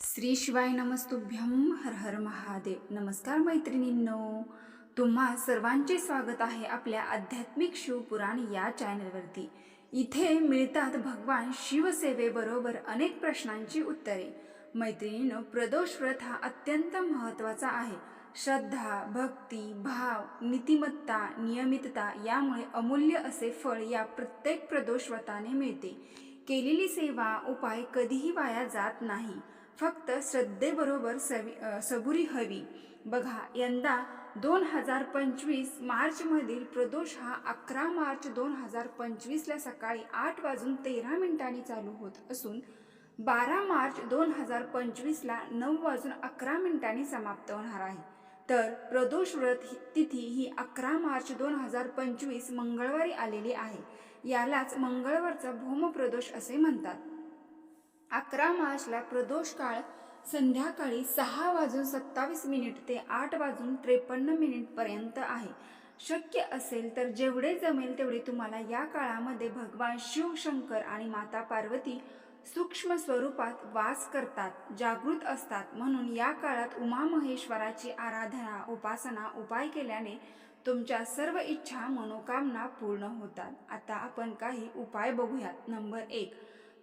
श्री शिवाय नमस्तुभ्यं हर हर महादेव. नमस्कार मैत्रिणींनो. तुम्हा सर्वांचे स्वागत आहे आपल्या आध्यात्मिक शिवपुराण या चॅनलवरती इथे मिळतात भगवान शिवसेवेबरोबर अनेक प्रश्नांची उत्तरे. मैत्रिणींनो प्रदोष व्रत हा अत्यंत महत्त्वाचा आहे. श्रद्धा भक्ती भाव नीतिमत्ता नियमितता यामुळे अमूल्य असे फळ या प्रत्येक प्रदोष व्रताने मिळते. केलेली सेवा उपाय कधीही वाया जात नाही. फक्त श्रद्धेबरोबर सवी सबुरी हवी. बघा यंदा दोन हजार पंचवीस मार्चमधील प्रदोष हा अकरा मार्च दोन हजार पंचवीसला सकाळी आठ वाजून तेरा मिनिटांनी चालू होत असून बारा मार्च दोन हजार पंचवीसला नऊ वाजून अकरा मिनिटांनी समाप्त होणार आहे. तर प्रदोष व्रत तिथी ही अकरा मार्च दोन हजार पंचवीस मंगळवारी आलेली आहे. यालाच मंगळवारचा भूमप्रदोष असे म्हणतात. अकरा मार्चला प्रदोष काळ संध्याकाळी सहा वाजून सत्तावीस मिनिट ते आठ वाजून त्रेपन्न मिनिटपर्यंत आहे. शक्य असेल तर जेवढे जमेल तेवढे तुम्हाला या काळामध्ये भगवान शिव शंकर आणि माता पार्वती सूक्ष्म स्वरूपात वास करतात जागृत असतात. म्हणून या काळात उमामहेश्वराची आराधना उपासना उपाय केल्याने तुमच्या सर्व इच्छा मनोकामना पूर्ण होतात. आता आपण काही उपाय बघूयात. नंबर एक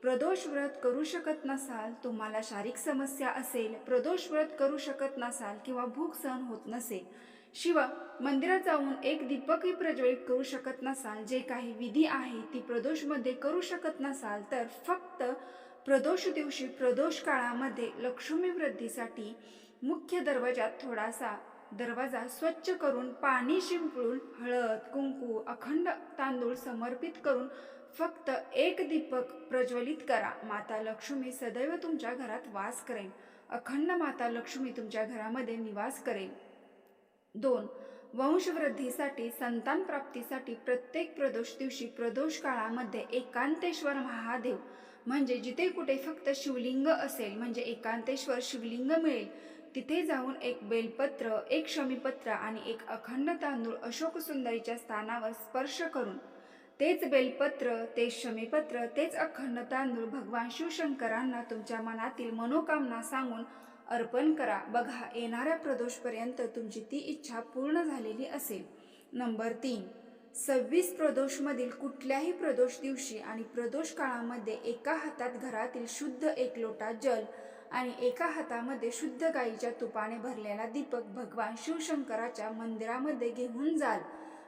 प्रदोष व्रत करू शकत नसाल तुम्हाला शारीरिक समस्या असेल प्रदोष व्रत करू शकत नसाल किंवा भूक सहन होत नसेल शिव मंदिरात जाऊन एक दीपकही प्रज्वलित करू शकत नसाल जे काही विधी आहे ती प्रदोषमध्ये करू शकत नसाल तर फक्त प्रदोष दिवशी प्रदोष काळामध्ये लक्ष्मी वृद्धीसाठी मुख्य दरवाजात थोडासा दरवाजा स्वच्छ करून पाणी शिंपडून हळद कुंकू अखंड तांदूळ समर्पित करून फक्त एक दीपक प्रज्वलित करा. माता लक्ष्मी सदैव तुमच्या घरात वास करेल अखंड माता लक्ष्मी तुमच्या घरामध्ये निवास करेल दोन वंशवृद्धीसाठी संतान प्राप्तीसाठी प्रत्येक प्रदोष दिवशी प्रदोष काळामध्ये एकांतेश्वर महादेव. म्हणजे जिथे कुठे फक्त शिवलिंग असेल म्हणजे एकांतेश्वर शिवलिंग मिळेल. तिथे जाऊन एक बेलपत्र एक शमीपत्र आणि एक अखंड तांदूळ अशोक सुंदरीच्या स्थानावर स्पर्श करून तेच बेलपत्र तेच शमीपत्र तेच अखंड तांदूळ भगवान शिवशंकरांना तुमच्या मनातील मनोकामना सांगून अर्पण करा. बघा येणाऱ्या प्रदोषपर्यंत तुमची ती इच्छा पूर्ण झालेली असेल. नंबर तीन. सव्वीस प्रदोषमधील कुठल्याही प्रदोष दिवशी आणि प्रदोष काळामध्ये एका हातात घरातील शुद्ध एक लोटा जल आणि एका हातामध्ये शुद्ध गाईच्या तुपाने भरलेला दीपक भगवान शिवशंकराच्या मंदिरामध्ये घेऊन जाल.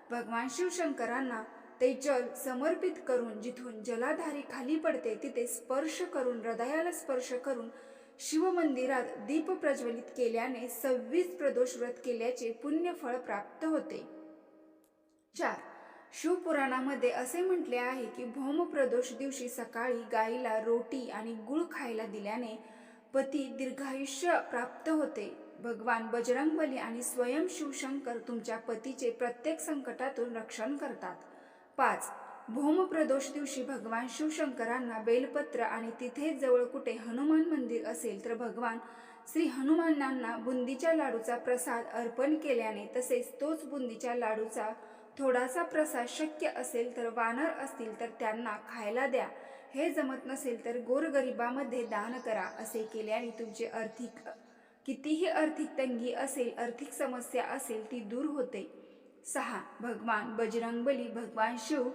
भगवान शिवशंकरांना ते जल समर्पित करून जिथून जलाधारी खाली पडते तिथे स्पर्श करून हृदयाला स्पर्श करून शिवमंदिरात दीप प्रज्वलित केल्याने सव्वीस प्रदोष व्रत केल्याचे पुण्यफळ प्राप्त होते. चार. शिवपुराणामध्ये असे म्हटले आहे की भौम प्रदोष दिवशी सकाळी गाईला रोटी आणि गुळ खायला दिल्याने पती दीर्घायुष्य प्राप्त होते. भगवान बजरंगबली आणि स्वयं शिवशंकर तुमच्या पतीचे प्रत्येक संकटातून रक्षण करतात. पाच भौमप्रदोष दिवशी भगवान शिवशंकरांना बेलपत्र आणि तिथे जवळ कुठे हनुमान मंदिर असेल तर भगवान श्री हनुमानांना बुंदीच्या लाडूचा प्रसाद अर्पण केल्याने तसेच तोच बुंदीच्या लाडूचा थोडासा प्रसाद शक्य असेल तर वानर असतील तर त्यांना खायला द्या. हे जमत नसेल तर गोरगरिबामध्ये दान करा असे केल्याने तुमचे आर्थिक कितीही आर्थिक तंगी असेल आर्थिक समस्या असेल ती दूर होते. सहा भगवान बजरंगबली भगवान शिव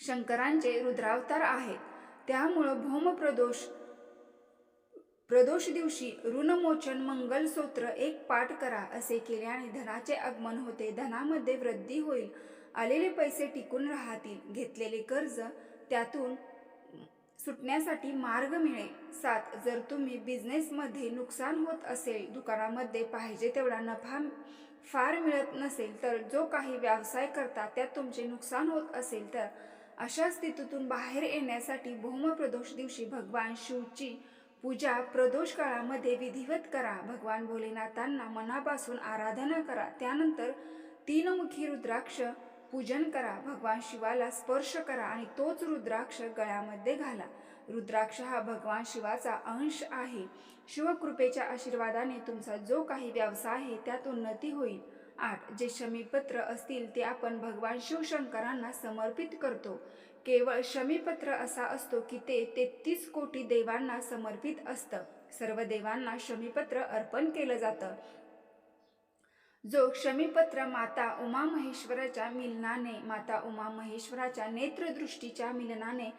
शंकरांचे रुद्रावतार आहेत. त्यामुळं भौमप्रदोष प्रदोष दिवशी ऋणमोचन मंगलसूत्र एक पाठ करा असे केल्याने धनाचे आगमन होते. धनामध्ये वृद्धी होईल. आलेले पैसे टिकून राहतील. घेतलेले कर्ज त्यातून सुटण्यासाठी मार्ग मिळेल. सात जर तुम्ही बिझनेसमध्ये नुकसान होत असेल दुकानामध्ये पाहिजे तेवढा नफा फार मिळत नसेल तर जो काही व्यवसाय करता त्यात तुमचे नुकसान होत असेल तर अशा स्थितीतून बाहेर येण्यासाठी भौमप्रदोष दिवशी भगवान शिवची पूजा प्रदोष काळामध्ये विधिवत करा. भगवान भोलेनाथांना मनापासून आराधना करा. त्यानंतर तीनमुखी रुद्राक्ष पूजन करा भगवान शिवाला स्पर्श करा आणि तोच रुद्राक्ष गळ्यामध्ये घाला. रुद्राक्ष हा भगवान शिवाचा अंश आहे. शिवकृपेच्या आशीर्वादाने तुमचा जो काही व्यवसाय आहे त्यात उन्नती होईल. आठ. जे शमीपत्र असतील ते आपण भगवान शिवशंकरांना समर्पित करतो. केवळ शमीपत्र असा असतो की ते तेहतीस कोटी देवांना समर्पित असतं. सर्व देवांना शमीपत्र अर्पण केलं जातं. जो क्षमीपत्र माता उमा महेश्वराच्या मिलनाने माता उमा महेश्वराच्या नेत्रदृष्टीच्या मिलनाने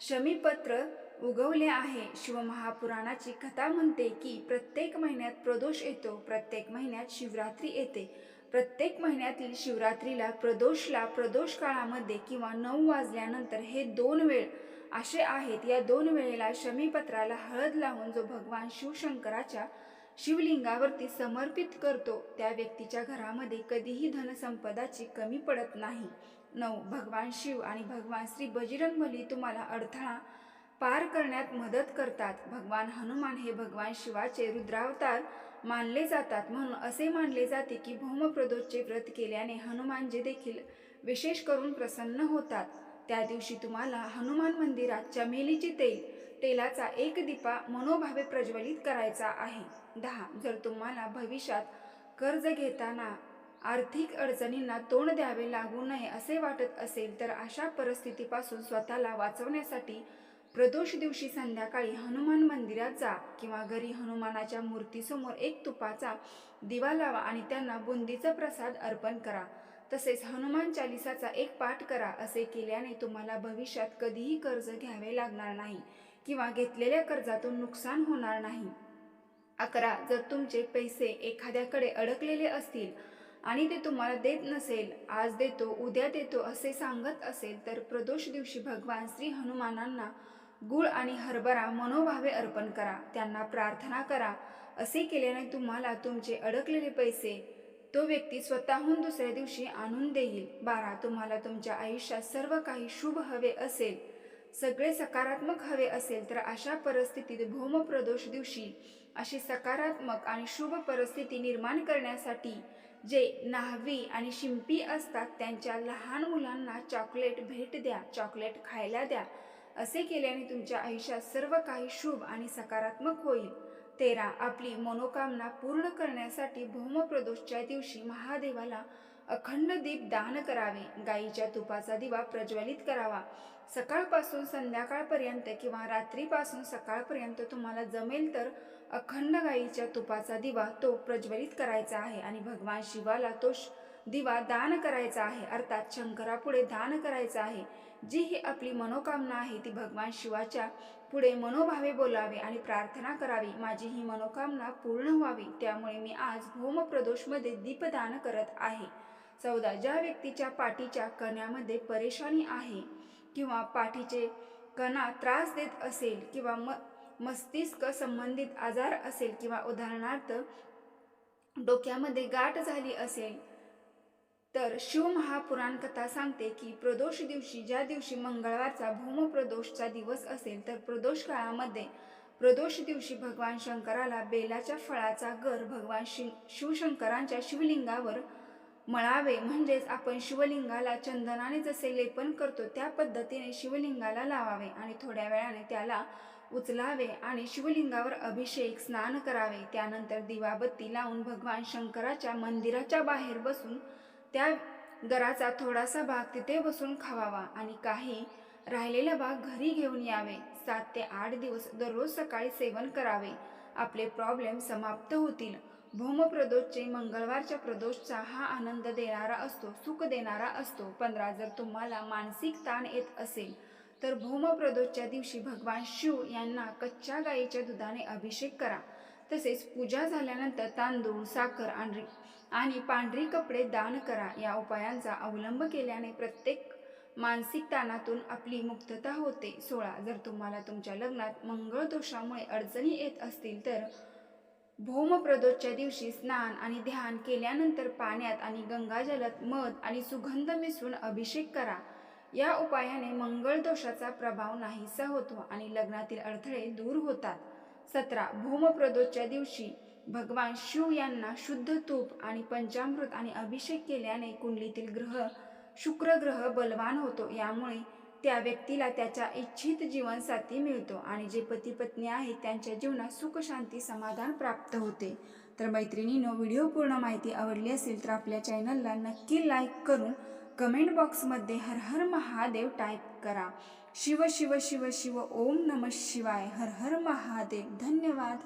शमीपत्र उगवले आहे. शिवमहापुराणाची कथा म्हणते की प्रत्येक महिन्यात प्रदोष येतो प्रत्येक महिन्यात शिवरात्री येते. प्रत्येक महिन्यातील शिवरात्रीला प्रदोषला प्रदोष काळामध्ये किंवा नऊ वाजल्यानंतर हे दोन वेळ असे आहेत. या दोन वेळेला शमीपत्राला हळद लावून जो भगवान शिवशंकराच्या शिवलिंगावरती समर्पित करतो त्या व्यक्तीच्या घरामध्ये कधीही धनसंपदाची कमी पडत नाही. नऊ भगवान शिव आणि भगवान श्री बजरंगबली तुम्हाला अडथळा पार करण्यात मदत करतात. भगवान हनुमान हे भगवान शिवाचे रुद्रावतार मानले जातात. म्हणून असे मानले जाते की भौमप्रदोषचे व्रत केल्याने हनुमानजी देखील विशेष करून प्रसन्न होतात. त्या दिवशी तुम्हाला हनुमान मंदिरात चमेलीचे तेल तेलाचा एक दिपा मनोभावे प्रज्वलित करायचा आहे. दहा. जर तुम्हाला भविष्यात कर्ज घेताना आर्थिक अडचणींना तोंड द्यावे लागू नये असे वाटत असेल तर अशा परिस्थितीपासून स्वतःला वाचवण्यासाठी प्रदोष दिवशी संध्याकाळी हनुमान मंदिरात जा किंवा घरी हनुमानाच्या मूर्तीसमोर एक तुपाचा दिवा लावा आणि त्यांना बुंदीचा प्रसाद अर्पण करा. तसेच हनुमान चालिसाचा एक पाठ करा असे केल्याने तुम्हाला भविष्यात कधीही कर्ज घ्यावे लागणार नाही. किंवा घेतलेल्या कर्जातून नुकसान होणार नाही. अकरा जर तुमचे पैसे एखाद्याकडे अडकलेले असतील आणि ते तुम्हाला देत नसेल आज देतो उद्या देतो असे सांगत असेल तर प्रदोष दिवशी भगवान श्री हनुमानांना गुळ आणि हरभरा मनोभावे अर्पण करा. त्यांना प्रार्थना करा. असे केल्याने तुम्हाला तुमचे अडकलेले पैसे तो व्यक्ती स्वतःहून दुसऱ्या दिवशी आणून देईल. बारा तुम्हाला तुमच्या आयुष्यात सर्व काही शुभ हवे असेल. सगळे सकारात्मक हवे असेल तर अशा परिस्थितीत भौमप्रदोष दिवशी अशी सकारात्मक आणि शुभ परिस्थिती निर्माण करण्यासाठी जे न्हावी आणि शिंपी असतात त्यांच्या लहान मुलांना चॉकलेट भेट द्या चॉकलेट खायला द्या. असे केल्याने तुमच्या आयुष्यात सर्व काही शुभ आणि सकारात्मक होईल. तेरा आपली मनोकामना पूर्ण करण्यासाठी भौमप्रदोषच्या दिवशी महादेवाला अखंड दीप दान करावे. गाईच्या तुपाचा दिवा प्रज्वलित करावा. सकाळपासून संध्याकाळपर्यंत किंवा रात्रीपासून सकाळपर्यंत तुम्हाला जमेल तर अखंड गाईच्या तुपाचा दिवा तो प्रज्वलित करायचा आहे आणि भगवान शिवाला तो दिवा दान करायचा आहे. अर्थात शंकरापुढे दान करायचं आहे. जी ही आपली मनोकामना आहे ती भगवान शिवाच्या पुढे मनोभावे बोलावे आणि प्रार्थना करावी. माझी ही मनोकामना पूर्ण व्हावी. त्यामुळे मी आज होमप्रदोषमध्ये दीपदान करत आहे. चौदा. ज्या व्यक्तीच्या पाठीच्या कण्यामध्ये परेशानी आहे किंवा पाठीचे कणा त्रास देत असेल किंवा म मस्तिष्क संबंधित आजार असेल किंवा उदाहरणार्थ डोक्यामध्ये गाठ झाली असेल तर शिवमहापुराण कथा सांगते की प्रदोष दिवशी ज्या दिवशी मंगळवारचा भूमप्रदोषचा दिवस असेल तर प्रदोष काळामध्ये प्रदोष दिवशी भगवान शंकराला बेलाच्या फळाचा गर भगवान शिव शिवशंकरांच्या शिवलिंगावर मळावे म्हणजेच आपण शिवलिंगाला चंदनाने जसे लेपन करतो त्या पद्धतीने शिवलिंगाला लावावे आणि थोड्या वेळाने त्याला उचलावे आणि शिवलिंगावर अभिषेक स्नान करावे. त्यानंतर दिवाबत्ती लावून भगवान शंकराच्या मंदिराच्या बाहेर बसून त्या गराचा थोडासा भाग तिथे बसून खावावा आणि काही राहिलेला भाग घरी घेऊन यावे. सात ते आठ दिवस दररोज सकाळी सेवन करावे. आपले प्रॉब्लेम समाप्त होतील. भौमप्रदोषचे मंगळवारच्या प्रदोषचा हा आनंद देणारा असतो सुख देणारा असतो. पंधरा जर तुम्हाला मानसिक ताण येत असेल तर भौमप्रदोषच्या दिवशी भगवान शिव यांना कच्च्या गाईच्या दुधाने अभिषेक करा. तसेच पूजा झाल्यानंतर तांदूळ साखर आणि आणि पांढरी कपडे दान करा. या उपायांचा अवलंब केल्याने प्रत्येक मानसिक ताणातून आपली मुक्तता होते. सोळा जर तुम्हाला तुमच्या लग्नात मंगळ दोषामुळे अडचणी येत असतील तर भौमप्रदोषच्या दिवशी स्नान आणि ध्यान केल्यानंतर पाण्यात आणि गंगाजलात मध आणि सुगंध मिसळून अभिषेक करा. या उपायाने मंगळ दोषाचा प्रभाव नाहीसा होतो आणि लग्नातील अडथळे दूर होतात. सतरा. भूमप्रदोषच्या दिवशी भगवान शिव यांना शुद्ध तूप आणि पंचामृत आणि अभिषेक केल्याने कुंडलीतील ग्रह शुक्र ग्रह बलवान होतो. यामुळे त्या व्यक्तीला त्याच्या इच्छित जीवनसाथी मिळतो आणि जे पती पत्नी आहेत त्यांच्या जीवनात सुख शांती समाधान प्राप्त होते. तर मैत्रिणीनं व्हिडिओ पूर्ण माहिती आवडली असेल तर आपल्या चॅनलला नक्की लाईक करून कमेंट बॉक्समध्ये हर हर महादेव टाईप करा. शिव शिव शिव शिव ओम नम शिवाय. हर हर महादेव. धन्यवाद.